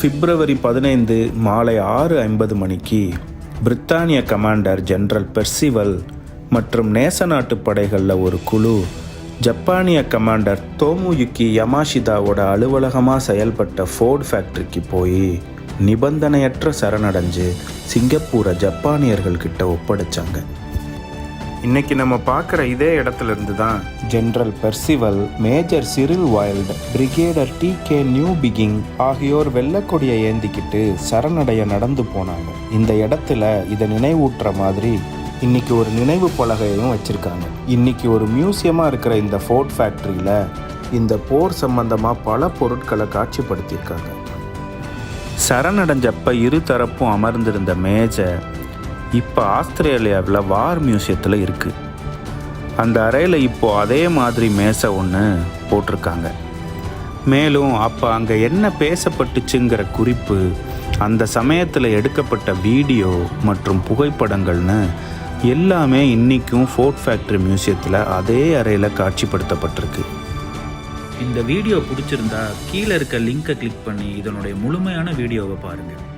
பிப்ரவரி பதினைந்து மாலை ஆறு ஐம்பது மணிக்கு பிரித்தானிய கமாண்டர் ஜெனரல் பெர்சிவல் மற்றும் நேச நாட்டு படைகளில் ஒரு குழு ஜப்பானிய கமாண்டர் தோமுயுக்கி யமாஷிதாவோட அலுவலகமாக செயல்பட்ட ஃபோர்ட் ஃபேக்ட்ரிக்கு போய் நிபந்தனையற்ற சரணடைஞ்சு சிங்கப்பூரை ஜப்பானியர்கள்கிட்ட ஒப்படைச்சாங்க. இன்னைக்கு நம்ம பார்க்குற இதே இடத்துல இருந்து தான் general Percival major Cyril Wild brigadier T K Newbigging ஆகியோர் வெள்ளக்கொடியை ஏந்திக்கிட்டு சரணடைய நடந்து போனாங்க. இந்த இடத்துல இதை நினைவூட்டுற மாதிரி இன்னைக்கு ஒரு நினைவு பலகையையும் வச்சிருக்காங்க. இன்னைக்கு ஒரு மியூசியமாக இருக்கிற இந்த ஃபோர்ட் ஃபேக்ட்ரியில் இந்த போர் சம்பந்தமாக பல பொருட்களை காட்சிப்படுத்தியிருக்காங்க. சரணடைஞ்சப்ப இரு தரப்பும் அமர்ந்திருந்த மேஜை இப்போ ஆஸ்திரேலியாவில் வார் மியூசியத்தில் இருக்குது அந்த அறையில் இப்போ அதே மாதிரி மேசை ஒன்று போட்டிருக்காங்க. மேலும் அப்போ அங்கே என்ன பேசப்பட்டுச்சுங்கிற குறிப்பு அந்த சமயத்தில் எடுக்கப்பட்ட வீடியோ மற்றும் புகைப்படங்கள்னு எல்லாமே இன்றைக்கும் ஃபோர்ட் ஃபேக்ட்ரி மியூசியத்தில் அதே அறையில் காட்சிப்படுத்தப்பட்டிருக்கு. இந்த வீடியோ பிடிச்சிருந்தா கீழே இருக்க லிங்கை கிளிக் பண்ணி இதனுடைய முழுமையான வீடியோவை பாருங்கள்